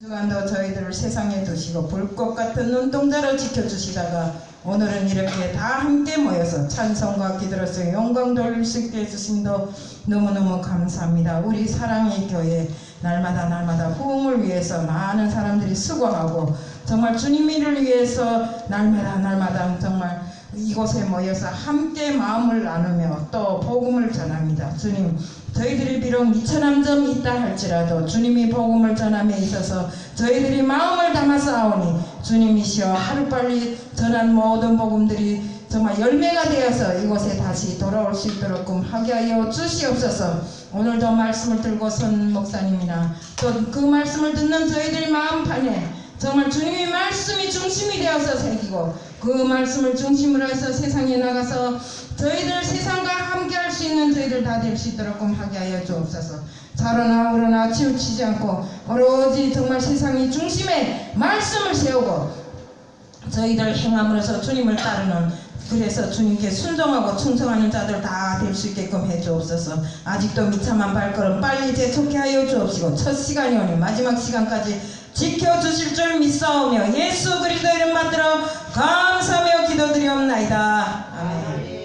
주간도 저희들을 세상에 두시고 불꽃 같은 눈동자로 지켜주시다가 오늘은 이렇게 다 함께 모여서 찬송과 기도로서 영광 돌릴 수 있게 해주심도 너무너무 감사합니다. 우리 사랑의 교회 날마다 날마다 부흥을 위해서 많은 사람들이 수고하고 정말 주님이를 위해서 날마다 날마다 정말 이곳에 모여서 함께 마음을 나누며 또 복음을 전합니다. 주님, 저희들이 비록 미천한 점이 있다 할지라도 주님이 복음을 전함에 있어서 저희들이 마음을 담아 싸우니 주님이시여 하루빨리 전한 모든 복음들이 정말 열매가 되어서 이곳에 다시 돌아올 수 있도록 하게 하여 주시옵소서. 오늘도 말씀을 들고 선 목사님이나 또 그 말씀을 듣는 저희들 마음판에 정말 주님의 말씀이 중심이 되어서 새기고 그 말씀을 중심으로 해서 세상에 나가서 저희들 세상과 함께 할 수 있는 저희들 다 될 수 있도록 하게 하여 주옵소서 자로나 우러나 치우치지 않고 오로지 정말 세상의 중심에 말씀을 세우고 저희들 행함으로써 주님을 따르는 그래서 주님께 순종하고 충성하는 자들 다 될 수 있게끔 해 주옵소서. 아직도 미참한 발걸음 빨리 재촉해 하여 주옵시고 첫 시간이 오니 마지막 시간까지 지켜 주실 줄 믿사오며 예수 그리스도 이름 받들어 감사하며 기도드리옵나이다. 아멘.